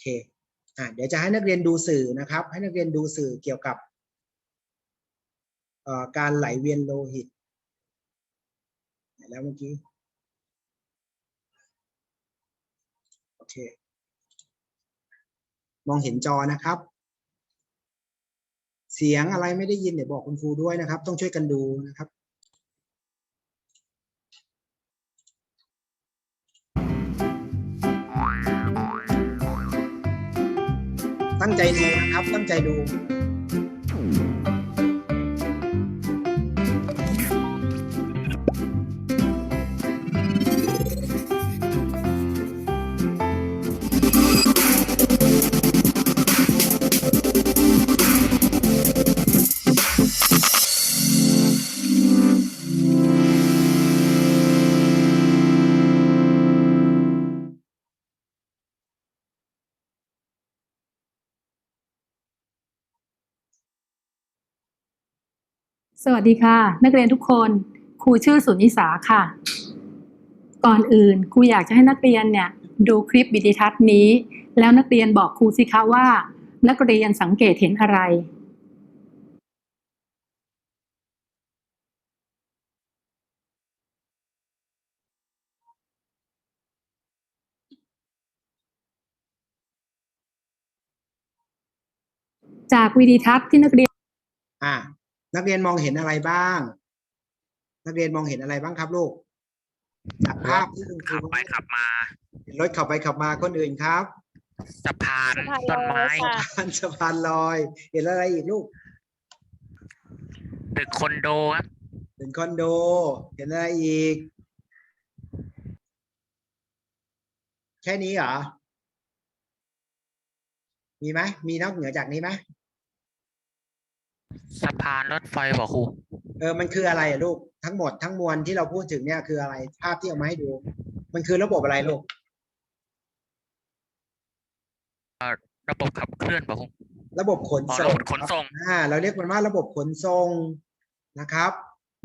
เคอ่าเดี๋ยวจะให้นักเรียนดูสื่อนะครับ ให้นักเรียนดูสื่อเกี่ยวกับการไหลเวียนโลหิตแล้วเมื่อกี้โอเคมองเห็นจอนะครับ เสียงอะไรไม่ได้ยินเดี๋ยวบอกคุณครูด้วยนะครับ ต้องช่วยกันดูนะครับ ตั้งใจดูนะครับ ตั้งใจดู สวัสดีค่ะ นักเรียนทุกคนครูชื่อสุนิสาค่ะ ก่อนอื่นครูอยากจะให้นักเรียนเนี่ยดูคลิปวิดีทัศน์นี้ แล้วนักเรียนบอกครูสิคะว่า นักเรียนสังเกตเห็นอะไร จากวิดีทัศน์ที่นักเรียนอ่า นักเรียนมองเห็นอะไรบ้าง นักเรียนมองเห็นอะไรบ้างครับลูกจากภาพที่คุณครูขับไปขับมาเห็นรถขับไปขับมาคนอื่นครับสะพานสะพานต้นไม้ลอยค่ะผ่านสะพานลอย เห็นอะไรอีกลูกตึกคอนโดครับเห็นคอนโด เห็นอะไรอีก แค่นี้เหรอมีไหมมีนอกเหนือจากนี้ไหม สะพานรถไฟบอกครูเออมันคืออะไรอะลูกทั้งหมดทั้งมวลที่เราพูดถึงเนี่ยคืออะไร ภาพที่เอามาให้ดู มันคือระบบอะไรลูกระบบขับเคลื่อนบอกครู ระบบขนอ๋อส่ระงบบขนส่ง อ่าเราเรียกมันว่าระบบขนส่งนะครับ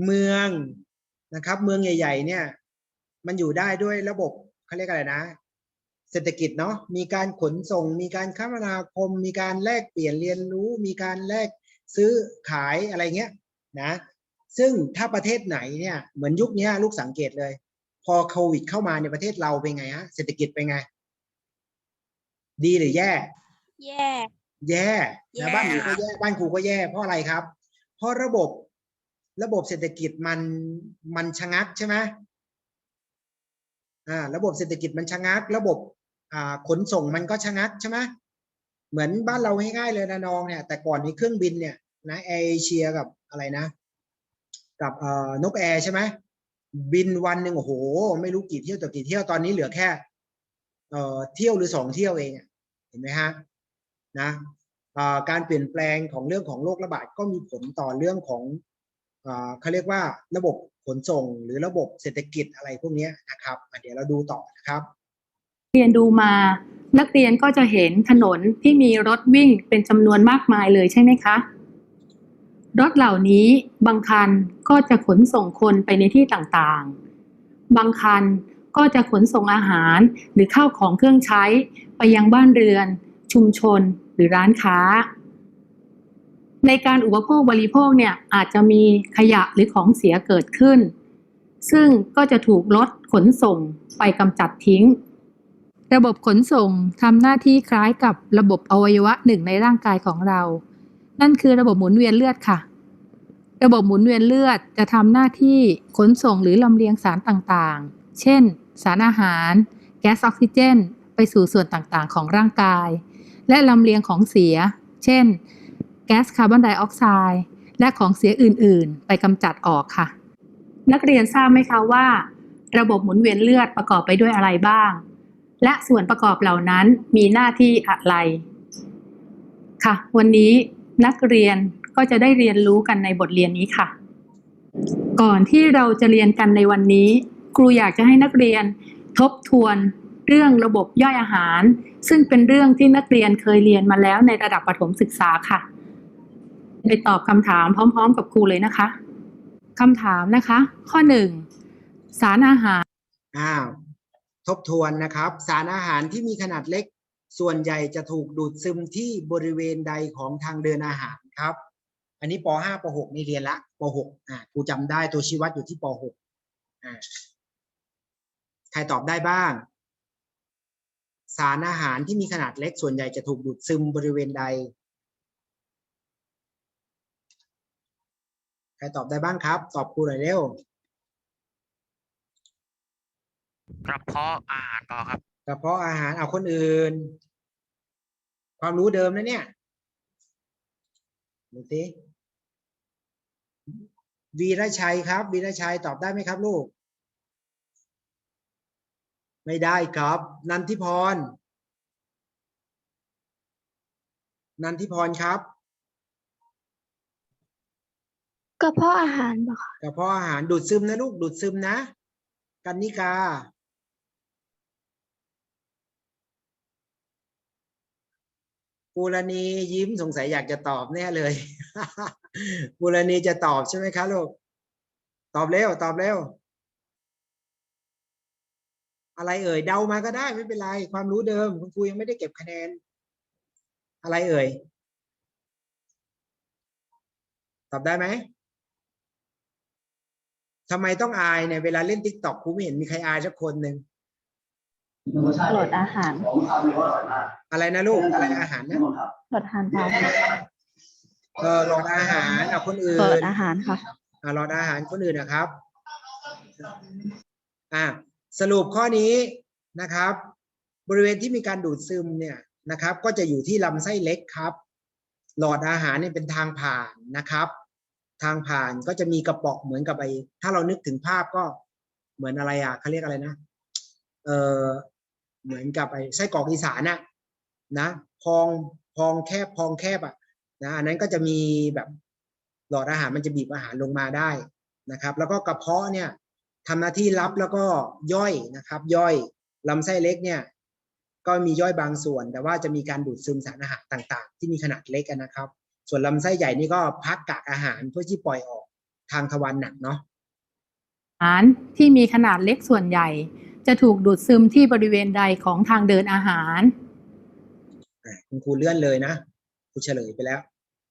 เมืองนะครับ เมืองใหญ่ ๆ เนี่ย มันอยู่ได้ด้วยระบบเขาเรียกอะไรนะ เศรษฐกิจเนาะมีการขนส่ง มีการคมนาคม มีการแลกเปลี่ยนเรียนรู้ มีการแลก ซื้อขายอะไรเงี้ยนะซึ่งถ้าประเทศไหนเนี่ยเหมือนยุคเนี้ยลูกสังเกตเลย พอโควิดเข้ามาในประเทศเราเป็นไงฮะเศรษฐกิจเป็นไง ดีหรือแย่ แย่ แย่แย่นะบ้านครูก็แย่บ้านครูก็แย่เพราะอะไรครับ เพราะระบบระบบเศรษฐกิจมันมันชะงักใช่ไหมอ่าระบบเศรษฐกิจมันชะงัก ระบบอ่าขนส่งมันก็ชะงักใช่ไหมเหมือนบ้านเราง่ายๆเลยนะน้องเนี่ยแต่ก่อนนี้เครื่องบินเนี่ย นะแอร์เอเชียกับอะไรนะ กับเอ่อนกแอร์ใช่ไหมบินวันหนึ่งโอ้โห ไม่รู้กี่เที่ยวต่อกี่เที่ยวตอนนี้เหลือแค่ เอ่อเที่ยวหรือสองเที่ยวเองเห็นไหมฮะนะอ่าการเปลี่ยนแปลงของเรื่องของโรคระบาดก็มีผลต่อเรื่องของอ่าเขาเรียกว่าระบบขนส่งหรือระบบเศรษฐกิจอะไรพวกนี้นะครับเดี๋ยวเราดูต่อนะครับ เรียนดูมานักเรียนก็จะเห็นถนนที่มีรถวิ่งเป็นจำนวนมากมายเลยใช่ไหมคะ รถเหล่านี้บางคันก็จะขนส่งคนไปในที่ต่างๆ บางคันก็จะขนส่งอาหารหรือข้าวของเครื่องใช้ไปยังบ้านเรือน ชุมชนหรือร้านค้า ในการอุปโภคบริโภคเนี่ยอาจจะมีขยะหรือของเสียเกิดขึ้น ซึ่งก็จะถูกรถขนส่งไปกำจัดทิ้ง ระบบขนส่งทำหน้าที่คล้ายกับระบบอวัยวะหนึ่งในร่างกายของเรา นั่นคือระบบหมุนเวียนเลือดค่ะ ระบบหมุนเวียนเลือดจะทำหน้าที่ขนส่งหรือลำเลียงสารต่างๆ เช่น สารอาหาร แก๊สออกซิเจน ไปสู่ส่วนต่างๆ ของร่างกาย และลำเลียงของเสีย เช่น แก๊สคาร์บอนไดออกไซด์และของเสียอื่นๆ ไปกำจัดออกค่ะ นักเรียนทราบไหมคะว่า ระบบหมุนเวียนเลือดประกอบไปด้วยอะไรบ้าง และส่วนประกอบเหล่านั้นมีหน้าที่อะไรค่ะ วันนี้ นักเรียนก็จะได้เรียนรู้กันในบทเรียนนี้ค่ะ ก่อนที่เราจะเรียนกันในวันนี้ ครูอยากจะให้นักเรียนทบทวนเรื่องระบบย่อยอาหาร ซึ่งเป็นเรื่องที่นักเรียนเคยเรียนมาแล้วในระดับประถมศึกษาค่ะ ไปตอบคำถามพร้อม ๆ กับครูเลยนะคะคำถามนะคะ ข้อหนึ่งสารอาหารอ้าวทบทวนนะครับ สารอาหารที่มีขนาดเล็ก ส่วนใหญ่จะถูกดูดซึมที่บริเวณใดของทางเดินอาหารครับ อันนี้ป .5 ป .6 นี่เรียนละป .6 อ่าครูจำได้ตัวชี้วัดอยู่ที่ป .6 อ่าใครตอบได้บ้าง สารอาหารที่มีขนาดเล็กส่วนใหญ่จะถูกดูดซึมบริเวณใด ใครตอบได้บ้างครับ ตอบครูหน่อยเร็วกระเพาะอาหารปครับ กระเพาะอาหารเอาคนอื่น ความรู้เดิมนะเนี่ยดูสิวีรชัยครับ วีรชัยตอบได้ไหมครับ ลูก ไม่ได้ครับ นันทิพร นันทิพรครับกระเพาะอาหารบ่ค่ะกระเพาะอาหารดูดซึมนะลูกดูดซึมนะ กันนิกา ปูรณียิ้มสงสัยอยากจะตอบแน่เลยปูรณีจะตอบใช่ไหมคะลูกตอบเร็วตอบเร็วอะไรเอ่ยเดามาก็ได้ไม่เป็นไรความรู้เดิมคุณครูยังไม่ได้เก็บคะแนน อะไรเอ่ยตอบได้ไหมทำไมต้องอายเนี่ยเวลาเล่นติ๊กต็อกครูไม่เห็นมีใครอายสักคนหนึ่ง หลอดอาหารอะไรนะลูกอะไรอาหารนะหลอดอาหารเปล่าเออหลอดอาหารเอาคนอื่หลอดนอาหารค่ะอ่ารออาหารคนอื่นนะครับอ่าสรุปข้อนี้นะครับ บริเวณที่มีการดูดซึมเนี่ยนะครับ ก็จะอยู่ที่ลำไส้เล็กครับ หลอดอาหารเนี่ยเป็นทางผ่านนะครับ ทางผ่านก็จะมีกระเป๋อเหมือนกับไอ้ถ้าเรานึกถึงภาพก็เหมือนอะไรอะเขาเรียกอะไรนะ เออ เหมือนกับไอ้ไส้กรอกอีสานน่ะนะพองพองแคบพองแคบอะนะอันนั้นก็จะมีแบบหลอดอาหารมันจะบีบอาหารลงมาได้นะครับ แล้วก็กระเพาะเนี่ยทำหน้าที่รับแล้วก็ย่อยนะครับ ย่อยลำไส้เล็กเนี่ยก็มีย่อยบางส่วน แต่ว่าจะมีการดูดซึมสารอาหารต่างๆ ที่มีขนาดเล็กนะครับ ส่วนลำไส้ใหญ่นี่ก็พักกากอาหารเพื่อที่ปล่อยออกทางทวารหนักเนาะอาหารที่มีขนาดเล็กส่วนใหญ่ จะถูกดูดซึมที่บริเวณใดของทางเดินอาหารอะคุณครูเลื่อนเลยนะครูเฉลยไปแล้ว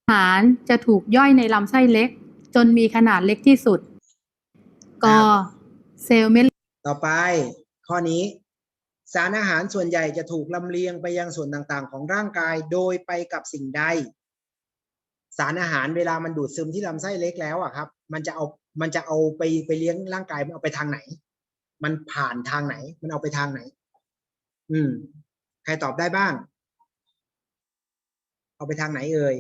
อาหารจะถูกย่อยในลำไส้เล็ก จนมีขนาดเล็กที่สุดก็ครับเซลล์เม็ดต่อไป ข้อนี้ สารอาหารส่วนใหญ่จะถูกลำเลียงไปยังส่วนต่างๆ ของร่างกายโดยไปกับสิ่งใด สารอาหารเวลามันดูดซึมที่ลำไส้เล็กแล้วอะครับ มันจะเอามันจะเอาไปไปเลี้ยงร่างกายมันเอาไปทางไหน มันผ่านทางไหน มันเอาไปทางไหน อืม ใครตอบได้บ้าง เอาไปทางไหนเอ่ย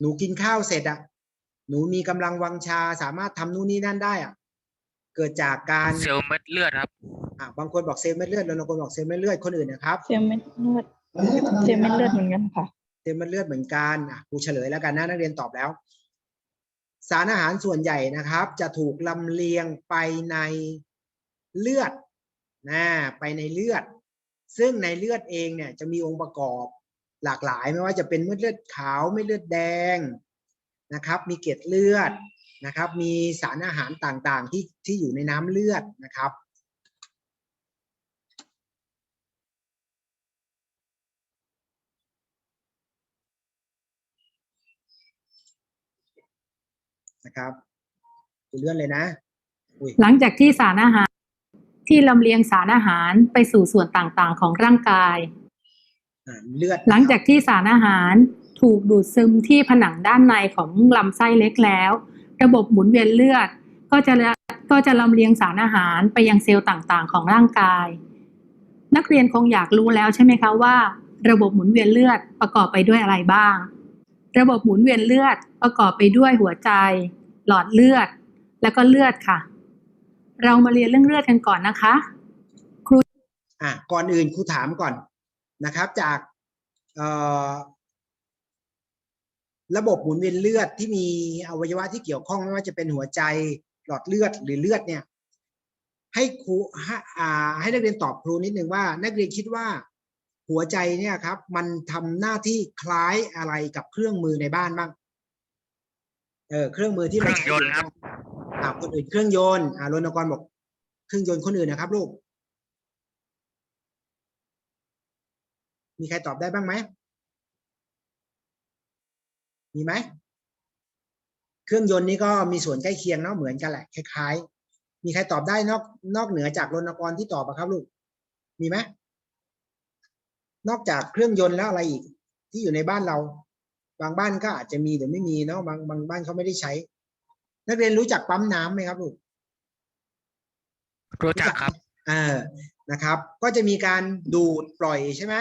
หนูกินข้าวเสร็จอะหนูมีกำลังวังชาสามารถทำนู่นนี่นั่นได้อะเกิดจากการเซลล์เม็ดเลือดครับ อะบางคนบอกเซลล์เม็ดเลือดแล้วบางคนบอกเซลล์เม็ดเลือดคนอื่นนะครับ เซลล์เม็ดเลือด เซลล์เม็ดเลือดเหมือนกันค่ะ เซลล์เม็ดเลือดเหมือนกันอะครูเฉลยแล้วกันนะนักเรียนตอบแล้ว สารอาหารส่วนใหญ่นะครับ จะถูกลำเลียงไปใน เลือดนะไปในเลือด ซึ่งในเลือดเองเนี่ยจะมีองค์ประกอบหลากหลายไม่ว่าจะเป็นเม็ดเลือดขาวเม็ดเลือดแดงนะครับ มีเกล็ดเลือดนะครับ มีสารอาหารต่างๆที่ที่อยู่ในน้ำเลือดนะครับนะครับดูเลื่อนเลยนะ หลังจากที่สารอาหาร ที่ลำเลียงสารอาหารไปสู่ส่วนต่างๆ ของร่างกายอ่าเลือดหลังจากที่สารอาหารถูกดูดซึมที่ผนังด้านในของลำไส้เล็กแล้ว ระบบหมุนเวียนเลือดก็จะก็จะลำเลียงสารอาหารไปยังเซลล์ต่างๆ ของร่างกาย นักเรียนคงอยากรู้แล้วใช่ไหมคะว่า ระบบหมุนเวียนเลือดประกอบไปด้วยอะไรบ้าง ระบบหมุนเวียนเลือดประกอบไปด้วยหัวใจ หลอดเลือด แล้วก็เลือดค่ะ เรามาเรียนเรื่องเลือดกันก่อนนะคะอะก่อนอื่นครูถามก่อนนะครับ จากเอ่อระบบหมุนเวียนเลือดที่มีอวัยวะที่เกี่ยวข้องไม่ว่าจะเป็นหัวใจหลอดเลือดหรือเลือดเนี่ย ให้ครูให้อ่าให้นักเรียนตอบครูนิดนึงว่า นักเรียนคิดว่า หัวใจเนี่ยครับ มันทำหน้าที่คล้ายอะไรกับเครื่องมือในบ้านบ้างเออเครื่องมือที่เคเรารื่องใช้ยนต์ครับ อ่าคนอื่นเครื่องยนต์อ่ารณกรบอก เครื่องยนต์คนอื่นนะครับ ลูก มีใครตอบได้บ้างไหมมีไหมเครื่องยนต์นี่ก็มีส่วนใกล้เคียงเนาะเหมือนกันแหละคล้ายๆ มีใครตอบได้นอกนอกเหนือจากรณกรที่ตอบอะครับ ลูก มีไหมนอกจากเครื่องยนต์แล้วอะไรอีก ที่อยู่ในบ้านเรา บางบ้านก็อาจจะมีหรือไม่มีเนาะบางบางบ้านเขาไม่ได้ใช้ นักเรียนรู้จักปั๊มน้ำไหมครับลูกรู้จักครับเออนะครับ ก็จะมีการดูดปล่อยใช่ไหม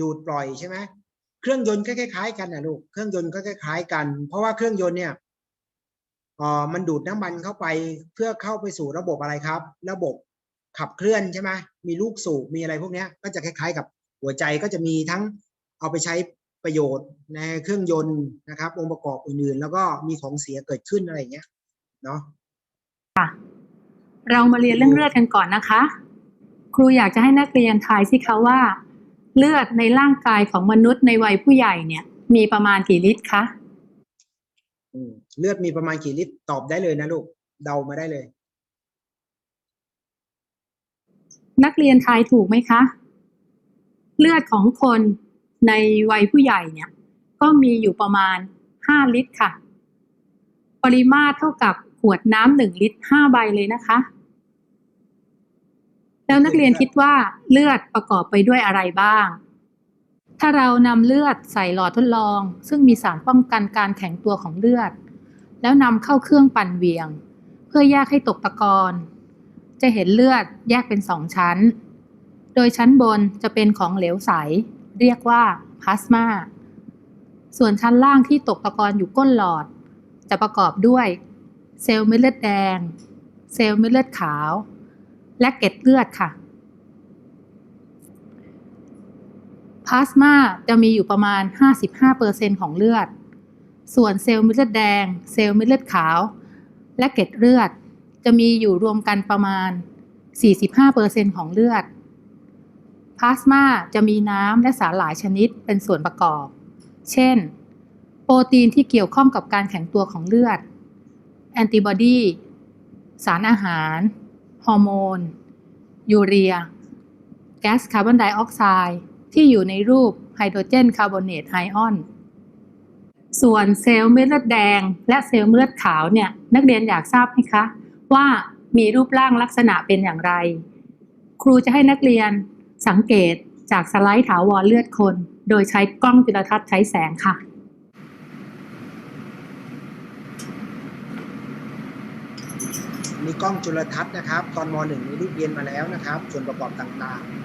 ดูดปล่อยใช่ไหมเครื่องยนต์ก็คล้ายๆกันนะลูกเครื่องยนต์ก็คล้ายๆกัน เพราะว่าเครื่องยนต์เนี่ยเอ่อมันดูดน้ำมันเข้าไปเพื่อเข้าไปสู่ระบบอะไรครับ ระบบขับเคลื่อนใช่ไหมมีลูกสูบมีอะไรพวกเนี้ยก็จะคล้ายๆ กับหัวใจก็จะมีทั้งเอาไปใช้ ประโยชน์ในเครื่องยนต์นะครับ องค์ประกอบอื่นๆ แล้วก็มีของเสียเกิดขึ้นอะไรอย่างเงี้ยเนาะเรามาเรียนเรื่องเลือดกันก่อนนะคะ ครูอยากจะให้นักเรียนทายสิคะว่า เลือดในร่างกายของมนุษย์ในวัยผู้ใหญ่เนี่ย มีประมาณกี่ลิตรคะอืมเลือดมีประมาณกี่ลิตรตอบได้เลยนะลูกเดามาได้เลย นักเรียนทายถูกไหมคะ เลือดของคน ในวัยผู้ใหญ่เนี่ย ก็มีอยู่ประมาณ 5 ลิตรค่ะ ปริมาตรเท่ากับขวดน้ำหนึ่งลิตรห้าใบเลยนะคะ แล้วนักเรียนคิดว่าเลือดประกอบไปด้วยอะไรบ้าง ถ้าเรานำเลือดใส่หลอดทดลอง ซึ่งมีสารป้องกันการแข็งตัวของเลือด แล้วนำเข้าเครื่องปั่นเวียง เพื่อแยกให้ตกตะกอนจะเห็นเลือดแยกเป็นสองชั้น โดยชั้นบนจะเป็นของเหลวใส เรียกว่าพลาสมา ส่วนชั้นล่างที่ตกตะกอนอยู่ก้นหลอด จะประกอบด้วยเซลล์เม็ดเลือดแดง เซลล์เม็ดเลือดขาว และเกล็ดเลือดค่ะพลาสมาจะมีอยู่ประมาณ 55%ของเลือด ส่วนเซลล์เม็ดเลือดแดง เซลล์เม็ดเลือดขาว และเกล็ดเลือด จะมีอยู่รวมกันประมาณ 45%ของเลือด พลาสมาจะมีน้ำและสารหลายชนิดเป็นส่วนประกอบ เช่น โปรตีนที่เกี่ยวข้องกับการแข็งตัวของเลือด แอนติบอดี สารอาหาร ฮอร์โมน ยูเรีย แก๊สคาร์บอนไดออกไซด์ที่อยู่ในรูปไฮโดรเจนคาร์บอเนตไอออน ส่วนเซลล์เม็ดเลือดแดง และเซลล์เม็ดเลือดขาวเนี่ยนักเรียนอยากทราบไหมคะ ว่ามีรูปร่างลักษณะเป็นอย่างไร ครูจะให้นักเรียน สังเกตจากสไลด์ถาวรเลือดคน โดยใช้กล้องจุลทรรศน์ใช้แสงค่ะมีกล้องจุลทรรศน์นะครับ ตอนม .1 มีรูปเรียนมาแล้วนะครับ ส่วนประกอบต่างๆ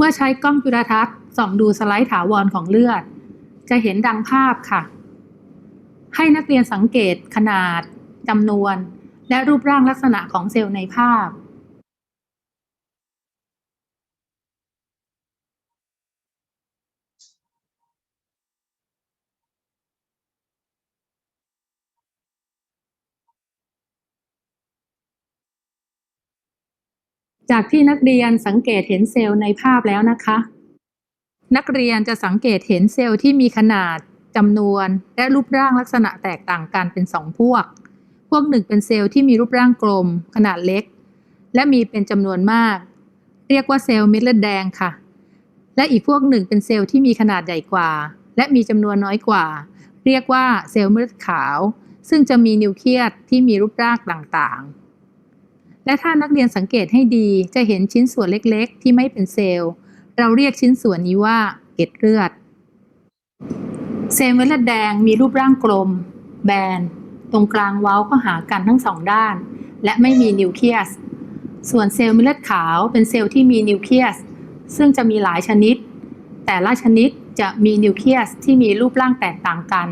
มื่อใช้กล้องจุลทรรศน์ส่องดูสไลด์ถาวรของเลือด จะเห็นดังภาพค่ะ ให้นักเรียนสังเกตขนาดจำนวน และรูปร่างลักษณะของเซลล์ในภาพ จากที่นักเรียนสังเกตเห็นเซลล์ในภาพแล้วนะคะ นักเรียนจะสังเกตเห็นเซลล์ที่มีขนาดจำนวน และรูปร่างลักษณะแตกต่างกันเป็นสองพวก พวกหนึ่งเป็นเซลล์ที่มีรูปร่างกลม ขนาดเล็ก และมีเป็นจำนวนมาก เรียกว่าเซลล์เม็ดเลือดแดงค่ะ และอีกพวกหนึ่งเป็นเซลล์ที่มีขนาดใหญ่กว่า และมีจำนวนน้อยกว่า เรียกว่าเซลล์เม็ดเลือดขาว ซึ่งจะมีนิวเคลียสที่มีรูปร่างต่างๆ และถ้านักเรียนสังเกตให้ดีจะเห็นชิ้นส่วนเล็กๆ ที่ไม่เป็นเซลล์ เราเรียกชิ้นส่วนนี้ว่าเกล็ดเลือด เซลล์เม็ดเลือดแดงมีรูปร่างกลม แบน ตรงกลางเว้าก็หากันทั้งสองด้าน และไม่มีนิวเคลียส ส่วนเซลล์เม็ดเลือดขาวเป็นเซลล์ที่มีนิวเคลียส ซึ่งจะมีหลายชนิด แต่ละชนิดจะมีนิวเคลียสที่มีรูปร่างแตกต่างกัน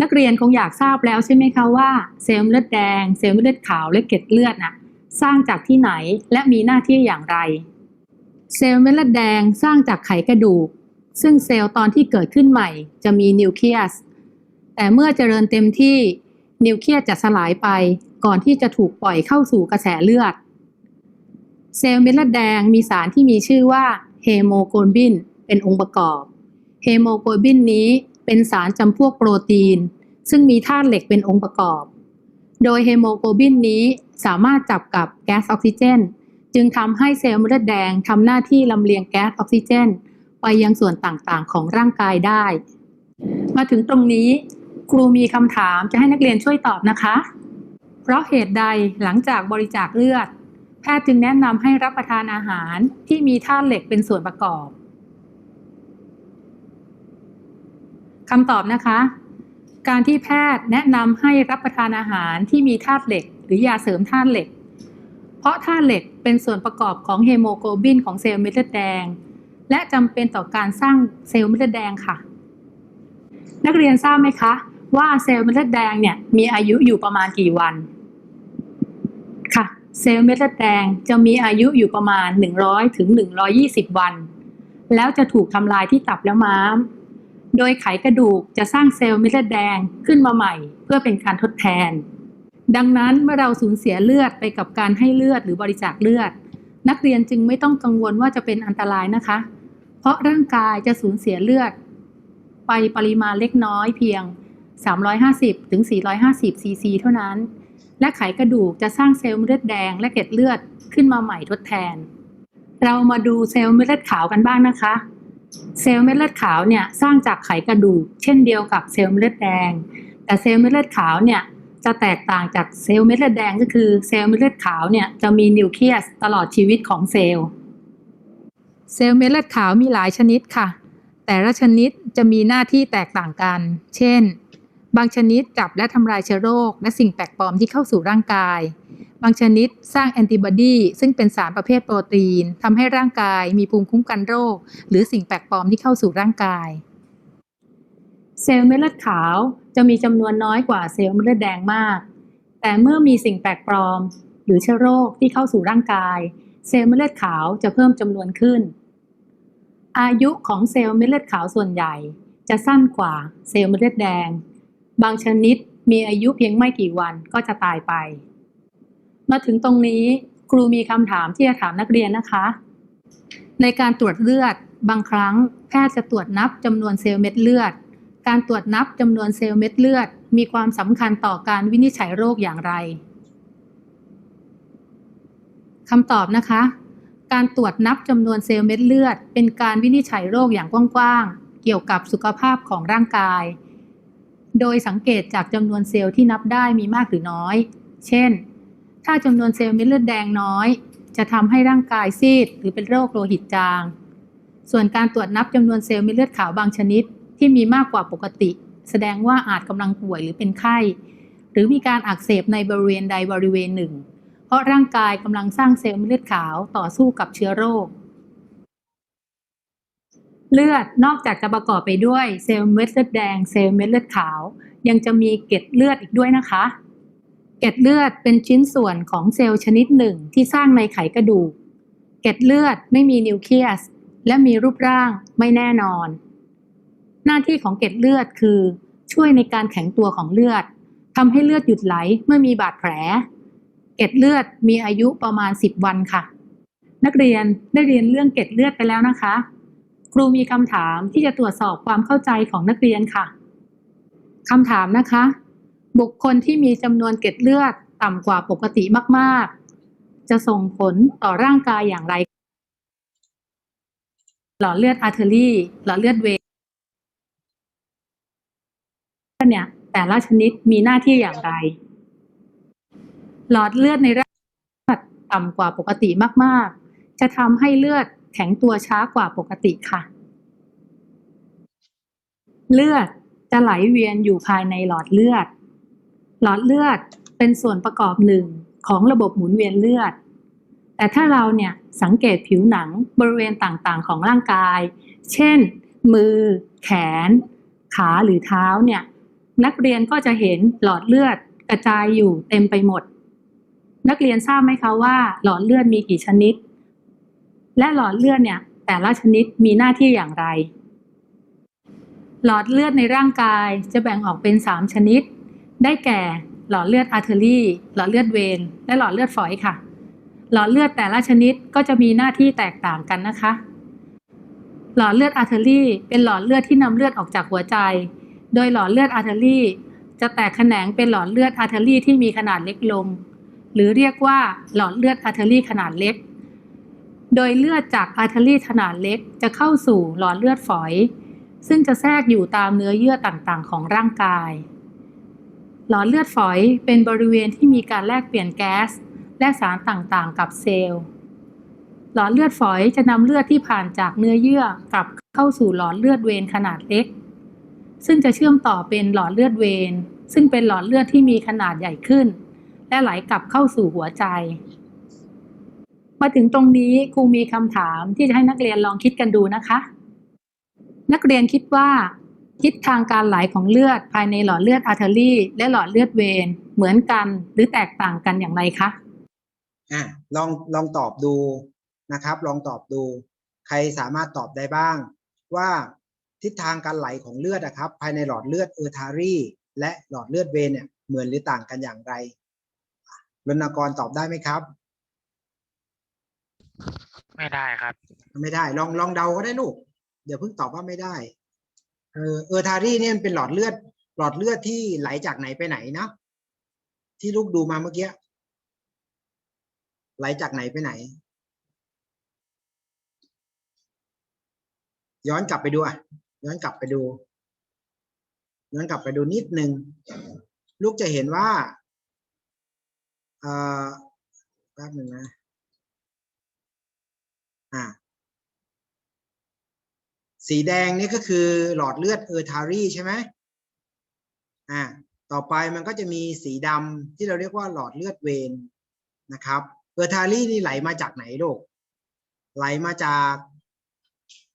นักเรียนคงอยากทราบแล้วใช่ไหมคะว่าเซลล์เลือดแดง เซลล์เลือดขาวและเกล็ดเลือดน่ะ สร้างจากที่ไหนและมีหน้าที่อย่างไร เซลล์เม็ดเลือดแดงสร้างจากไขกระดูก ซึ่งเซลล์ตอนที่เกิดขึ้นใหม่ จะมีนิวเคลียส แต่เมื่อเจริญเต็มที่นิวเคลียสจะสลายไปก่อนที่จะถูกปล่อยเข้าสู่กระแสเลือด เซลล์เม็ดเลือดแดงมีสารที่มีชื่อว่าเฮโมโกลบินเป็นองค์ประกอบ เฮโมโกลบินนี้เป็นสารจำพวกโปรตีน ซึ่งมีธาตุเหล็กเป็นองค์ประกอบ โดยเฮโมโกลบินนี้สามารถจับกับแก๊สออกซิเจน จึงทำให้เซลล์เม็ดเลือดแดงทำหน้าที่ลำเลียงแก๊สออกซิเจน ไปยังส่วนต่างๆ ของร่างกายได้ มาถึงตรงนี้ครูมีคำถามจะให้นักเรียนช่วยตอบนะคะ เพราะเหตุใดหลังจากบริจาคเลือด แพทย์จึงแนะนำให้รับประทานอาหารที่มีธาตุเหล็กเป็นส่วนประกอบคำตอบนะคะ การที่แพทย์แนะนำให้รับประทานอาหารที่มีธาตุเหล็ก หรือยาเสริมธาตุเหล็ก เพราะธาตุเหล็กเป็นส่วนประกอบของเฮโมโกลบินของเซลล์เม็ดเลือดแดง และจำเป็นต่อการสร้างเซลล์เม็ดเลือดแดงค่ะ นักเรียนทราบไหมคะ ว่าเซลล์เม็ดเลือดแดงเนี่ยมีอายุอยู่ประมาณกี่วันค่ะเซลล์เม็ดเลือดแดงจะมีอายุอยู่ประมาณ 100ถึง120 วัน แล้วจะถูกทำลายที่ตับและม้าม โดยไขกระดูกจะสร้างเซลล์เม็ดเลือดแดงขึ้นมาใหม่ เพื่อเป็นการทดแทน ดังนั้นเมื่อเราสูญเสียเลือดไปกับการให้เลือดหรือบริจาคเลือด นักเรียนจึงไม่ต้องกังวลว่าจะเป็นอันตรายนะคะ เพราะร่างกายจะสูญเสียเลือด ไปปริมาณเล็กน้อยเพียง 350ถึง450ซีซีเท่านั้น และไขกระดูกจะสร้างเซลล์เม็ดเลือดแดงและเกล็ดเลือดขึ้นมาใหม่ทดแทน เรามาดูเซลล์เม็ดเลือดขาวกันบ้างนะคะ เซลล์เม็ดเลือดขาวเนี่ยสร้างจากไขกระดูก เช่นเดียวกับเซลล์เม็ดเลือดแดง แต่เซลล์เม็ดเลือดขาวเนี่ยจะแตกต่างจากเซลล์เม็ดเลือดแดงก็คือเซลล์เม็ดเลือดขาวเนี่ยจะมีนิวเคลียสตลอดชีวิตของเซลล์ เซลล์เม็ดเลือดขาวมีหลายชนิดค่ะ แต่ละชนิดจะมีหน้าที่แตกต่างกัน เช่น บางชนิดจับและทำลายเชื้อโรค และสิ่งแปลกปลอมที่เข้าสู่ร่างกาย บางชนิดสร้างแอนติบอดีซึ่งเป็นสารประเภทโปรตีนทำให้ร่างกายมีภูมิคุ้มกันโรค หรือสิ่งแปลกปลอมที่เข้าสู่ร่างกาย เซลล์เม็ดเลือดขาวจะมีจำนวนน้อยกว่าเซลล์เม็ดเลือดแดงมาก แต่เมื่อมีสิ่งแปลกปลอม หรือเชื้อโรคที่เข้าสู่ร่างกาย เซลล์เม็ดเลือดขาวจะเพิ่มจำนวนขึ้น อายุของเซลล์เม็ดเลือดขาวส่วนใหญ่ จะสั้นกว่าเซลล์เม็ดเลือดแดง บางชนิดมีอายุเพียงไม่กี่วันก็จะตายไป มาถึงตรงนี้ครูมีคำถามที่จะถามนักเรียนนะคะ ในการตรวจเลือดบางครั้งแพทย์จะตรวจนับจำนวนเซลล์เม็ดเลือด การตรวจนับจำนวนเซลล์เม็ดเลือด มีความสำคัญต่อการวินิจฉัยโรคอย่างไรคำตอบนะคะ การตรวจนับจำนวนเซลล์เม็ดเลือด เป็นการวินิจฉัยโรคอย่างกว้างๆ เกี่ยวกับสุขภาพของร่างกาย โดยสังเกตจากจำนวนเซลล์ที่นับได้มีมากหรือน้อย เช่น ถ้าจำนวนเซลล์เม็ดเลือดแดงน้อย จะทำให้ร่างกายซีด หรือเป็นโรคโลหิตจาง ส่วนการตรวจนับจำนวนเซลล์เม็ดเลือดขาวบางชนิด ที่มีมากกว่าปกติ แสดงว่าอาจกำลังป่วยหรือเป็นไข้ หรือมีการอักเสบในบริเวณใดบริเวณหนึ่ง เพราะร่างกายกำลังสร้างเซลล์เม็ดเลือดขาวต่อสู้กับเชื้อโรค เลือดนอกจากจะประกอบไปด้วยเซลล์เม็ดเลือดแดง เซลล์เม็ดเลือดขาว ยังจะมีเกล็ดเลือดอีกด้วยนะคะ เกล็ดเลือดเป็นชิ้นส่วนของเซลล์ชนิดหนึ่งที่สร้างในไขกระดูก เกล็ดเลือดไม่มีนิวเคลียส และมีรูปร่างไม่แน่นอน หน้าที่ของเกล็ดเลือดคือ ช่วยในการแข็งตัวของเลือดทำให้เลือดหยุดไหลเมื่อมีบาดแผล เกล็ดเลือดมีอายุประมาณ 10 วันค่ะ นักเรียนได้เรียนเรื่องเกล็ดเลือดไปแล้วนะคะ ครูมีคำถามที่จะตรวจสอบความเข้าใจของนักเรียนค่ะคำถามนะคะ บุคคลที่มีจำนวนเกล็ดเลือดต่ำกว่าปกติมากๆ จะส่งผลต่อร่างกายอย่างไร หลอดเลือดอาร์เทอรี่หลอดเลือดเวย์เนี่ยแต่ละชนิดมีหน้าที่อย่างไร หลอดเลือดในร่างกายต่ำกว่าปกติมากๆ จะทำให้เลือดแข็งตัวช้ากว่าปกติค่ะ เลือดจะไหลเวียนอยู่ภายในหลอดเลือด หลอดเลือดเป็นส่วนประกอบหนึ่งของระบบหมุนเวียนเลือด แต่ถ้าเราเนี่ยสังเกตผิวหนังบริเวณต่างๆ ของร่างกาย เช่น มือ แขน ขาหรือเท้าเนี่ยนักเรียนก็จะเห็นหลอดเลือดกระจายอยู่เต็มไปหมด นักเรียนทราบไหมคะว่า หลอดเลือดมีกี่ชนิด และหลอดเลือดเนี่ยแต่ละชนิดมีหน้าที่อย่างไร หลอดเลือดในร่างกายจะแบ่งออกเป็น 3 ชนิด ได้แก่หลอดเลือดอาร์เทอรี่หลอดเลือดเวนและหลอดเลือดฝอยค่ะ หลอดเลือดแต่ละชนิดก็จะมีหน้าที่แตกต่างกันนะคะ หลอดเลือดอาร์เทอรี่เป็นหลอดเลือดที่นำเลือดออกจากหัวใจ โดยหลอดเลือดอาร์เทอรี่จะแตกแขนงเป็นหลอดเลือดอาร์เทอรี่ที่มีขนาดเล็กลง หรือเรียกว่าหลอดเลือดอาร์เทอรี่ขนาดเล็ก โดยเลือดจากอาร์เทอรี่ขนาดเล็กจะเข้าสู่หลอดเลือดฝอย ซึ่งจะแทรกอยู่ตามเนื้อเยื่อต่างๆ ของร่างกาย หลอดเลือดฝอยเป็นบริเวณที่มีการแลกเปลี่ยนแก๊ส และสารต่างๆ กับเซลล์ หลอดเลือดฝอยจะนำเลือดที่ผ่านจากเนื้อเยื่อกลับเข้าสู่หลอดเลือดเวนขนาดเล็ก ซึ่งจะเชื่อมต่อเป็นหลอดเลือดเวนซึ่งเป็นหลอดเลือดที่มีขนาดใหญ่ขึ้น และไหลกลับเข้าสู่หัวใจ มาถึงตรงนี้ครูมีคำถามที่จะให้นักเรียนลองคิดกันดูนะคะ นักเรียนคิดว่า ทิศทางการไหลของเลือดภายในหลอดเลือดอาร์เทอรี่ และหลอดเลือดเวนเหมือนกันหรือแตกต่างกันอย่างไรคะอะลองลองตอบดูนะครับ ลองตอบดู ใครสามารถตอบได้บ้าง ว่าทิศทางการไหลของเลือดนะครับ ภายในหลอดเลือดเออร์ทารีและหลอดเลือดเวนเนี่ยเหมือนหรือต่างกันอย่างไรรณกรตอบได้ไหมครับ ไม่ได้ครับ ไม่ได้ ลองลองเดาก็ได้ลูกเดี๋ยวเพิ่งตอบว่าไม่ได้ เออเออทารีเนี่ยมันเป็นหลอดเลือด หลอดเลือดที่ไหลจากไหนไปไหนนะที่ลูกดูมาเมื่อกี้ไหลจากไหนไปไหน ย้อนกลับไปดูอะย้อนกลับไปดู ย้อนกลับไปดูนิดนึง ลูกจะเห็นว่าเอ่อแป๊บหนึ่งนะอ่า สีแดงนี่ก็คือหลอดเลือดเออร์ทารีใช่ไหมอ่าต่อไปมันก็จะมีสีดำที่เราเรียกว่าหลอดเลือดเวนนะครับเออร์ทารีนี่ไหลมาจากไหนลูกไหลมาจาก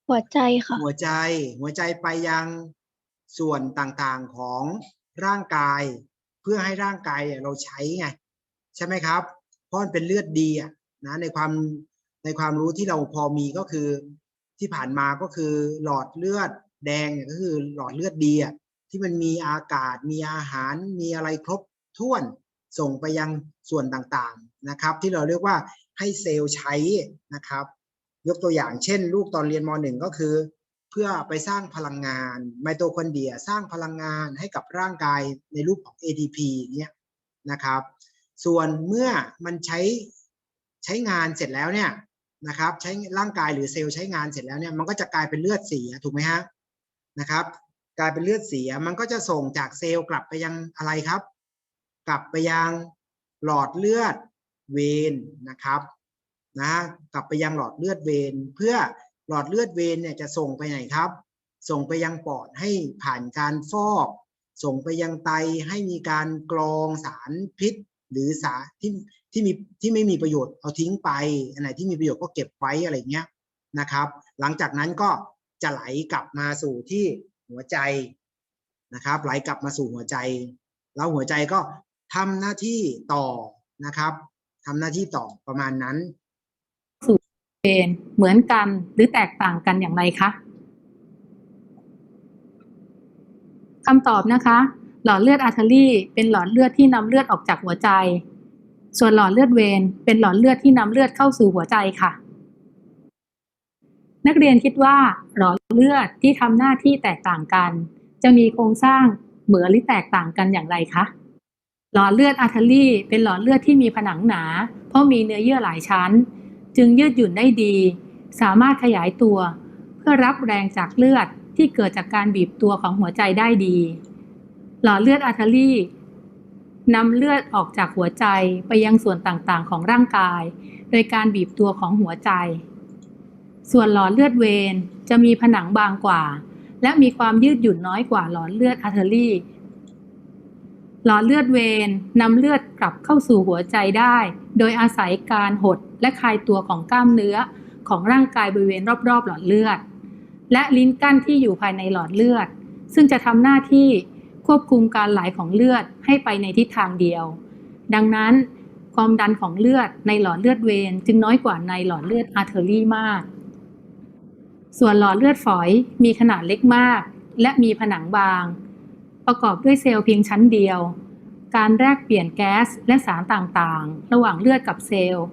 หัวใจค่ะ หัวใจ หัวใจไปยังส่วนต่างๆของร่างกาย เพื่อให้ร่างกายเนี่ยเราใช้ไง ใช่ไหมครับ เพราะมันเป็นเลือดดีอะนะในความในความรู้ที่เราพอมีก็คือ ที่ผ่านมาก็คือหลอดเลือดแดงเนี่ยก็คือหลอดเลือดดีอะที่มันมีอากาศมีอาหารมีอะไรครบถ้วนส่งไปยังส่วนต่างๆนะครับ ที่เราเรียกว่าให้เซลล์ใช้นะครับ ยกตัวอย่างเช่น ลูกตอนเรียนมหนึ่งก็คือ เพื่อไปสร้างพลังงานไมโตคอนเดรียสร้างพลังงานให้กับร่างกายในรูปของ ATP เนี่ยนะครับ ส่วนเมื่อมันใช้ใช้งานเสร็จแล้วเนี่ย นะครับ ใช้ร่างกายหรือเซลล์ใช้งานเสร็จแล้วเนี่ยมันก็จะกลายเป็นเลือดเสียถูกไหมฮะนะครับ กลายเป็นเลือดเสียมันก็จะส่งจากเซลล์กลับไปยังอะไรครับ กลับไปยังหลอดเลือดเวนนะครับนะกลับไปยังหลอดเลือดเวนเพื่อหลอดเลือดเวนเนี่ยจะส่งไปไหนครับ ส่งไปยังปอดให้ผ่านการฟอก ส่งไปยังไตให้มีการกรองสารพิษ หรือสารที่ ที่มีที่ไม่มีประโยชน์เอาทิ้งไปอันไหนที่มีประโยชน์ก็เก็บไว้อะไรเงี้ยนะครับ หลังจากนั้นก็จะไหลกลับมาสู่ที่หัวใจนะครับ ไหลกลับมาสู่หัวใจ แล้วหัวใจก็ทำหน้าที่ต่อนะครับทำหน้าที่ต่อประมาณนั้นสู่เวนเหมือนกันหรือแตกต่างกันอย่างไรคะคำตอบนะคะ หลอดเลือดอาร์เทอรี่ เป็นหลอดเลือดที่นำเลือดออกจากหัวใจ ส่วนหลอดเลือดเวนเป็นหลอดเลือดที่นำเลือดเข้าสู่หัวใจค่ะ นักเรียนคิดว่าหลอดเลือดที่ทำหน้าที่แตกต่างกัน จะมีโครงสร้างเหมือนหรือแตกต่างกันอย่างไรคะหลอดเลือดอาร์เทอรี่เป็นหลอดเลือดที่มีผนังหนา เพราะมีเนื้อเยื่อหลายชั้น จึงยืดหยุ่นได้ดี สามารถขยายตัว เพื่อรับแรงจากเลือดที่เกิดจากการบีบตัวของหัวใจได้ดี หลอดเลือดอาร์เทอรี่ นำเลือดออกจากหัวใจไปยังส่วนต่างๆ ของร่างกาย โดยการบีบตัวของหัวใจ ส่วนหลอดเลือดเวนจะมีผนังบางกว่า และมีความยืดหยุ่นน้อยกว่าหลอดเลือดอาร์เทอรี่ หลอดเลือดเวนนำเลือดกลับเข้าสู่หัวใจได้ โดยอาศัยการหดและคลายตัวของกล้ามเนื้อของร่างกายบริเวณรอบๆ หลอดเลือด และลิ้นกั้นที่อยู่ภายในหลอดเลือด ซึ่งจะทำหน้าที่ ควบคุมการไหลของเลือดให้ไปในทิศทางเดียว ดังนั้นความดันของเลือดในหลอดเลือดเวนจึงน้อยกว่าในหลอดเลือดอาร์เทอรี่มาก ส่วนหลอดเลือดฝอยมีขนาดเล็กมาก และมีผนังบาง ประกอบด้วยเซลล์เพียงชั้นเดียว การแลกเปลี่ยนแก๊สและสารต่างๆ ระหว่างเลือดกับเซลล์